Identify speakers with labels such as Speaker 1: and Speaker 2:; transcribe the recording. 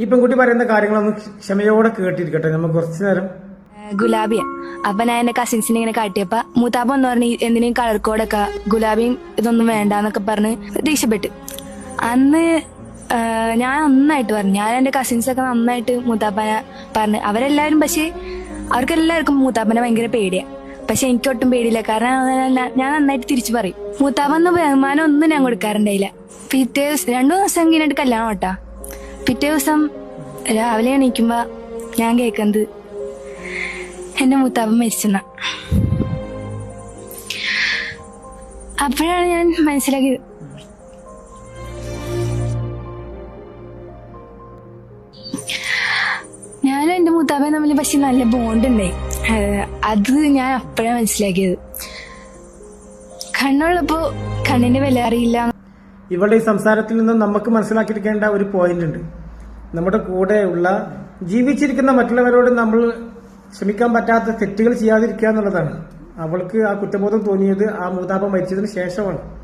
Speaker 1: ഈ പെൺകുട്ടി പറയുന്ന കാര്യങ്ങളൊന്ന് ക്ഷമയോടെ കേട്ടിരിക്കട്ടെ. നമുക്ക് കുറച്ചു നേരം
Speaker 2: ഗുലാബിയ. അപ്പൊ ഞാൻ എന്റെ കസിൻസിനെ ഇങ്ങനെ കാട്ടിയപ്പ മൂത്താപ്പ എന്ന് പറഞ്ഞ എന്തിനേയും കളർ കോഡൊക്കെ ഗുലാബിയും ഇതൊന്നും വേണ്ടെന്നൊക്കെ പറഞ്ഞ് ദേഷ്യപ്പെട്ട്. അന്ന് ഞാൻ നന്നായിട്ട് പറഞ്ഞു. ഞാൻ എന്റെ കസിൻസ് ഒക്കെ നന്നായിട്ട് മൂത്താപ്പനെ പറഞ്ഞു. അവരെല്ലാവരും പക്ഷേ അവർക്കെല്ലാവർക്കും മൂത്താപ്പനെ ഭയങ്കര പേടിയാ. പക്ഷെ എനിക്ക് ഒട്ടും പേടിയില്ല. കാരണം ഞാൻ- നന്നായിട്ട് തിരിച്ചു പറയും. മൂത്താപ്പന്ന് ബഹുമാനം ഒന്നും ഞാൻ കൊടുക്കാറുണ്ടായില്ല. പിറ്റേ രണ്ടു ദിവസം കഴിഞ്ഞിട്ട് കല്യാണം കേട്ടാ പിറ്റേ ദിവസം രാവിലെ എണീക്കുമ്പോ ഞാൻ കേൾക്കുന്നത് എന്റെ മൂത്താപ്പൻ മരിച്ചെന്ന. അപ്പോഴാണ് ഞാൻ മനസ്സിലാക്കിയത്. ഞാനും എന്റെ മൂത്താപ്പൻ തമ്മിൽ പക്ഷെ നല്ല ബോണ്ട് ഉണ്ടായി അത് ഞാൻ അപ്പോഴാണ് മനസ്സിലാക്കിയത്. കണ്ണുള്ളപ്പോ കണ്ണിന്റെ വില അറിയില്ല
Speaker 1: ഇവളുടെ ഈ സംസാരത്തിൽ നിന്ന് നമുക്ക് മനസ്സിലാക്കിയിരിക്കേണ്ട ഒരു പോയിന്റ് ഉണ്ട്. നമ്മുടെ കൂടെയുള്ള ജീവിച്ചിരിക്കുന്ന മറ്റുള്ളവരോട് നമ്മൾ ശ്രമിക്കാൻ പറ്റാത്ത തെറ്റുകൾ ചെയ്യാതിരിക്കുക എന്നുള്ളതാണ്. അവൾക്ക് ആ കുറ്റബോധം തോന്നിയത് ആ മൂതാപം മരിച്ചതിന് ശേഷമാണ്.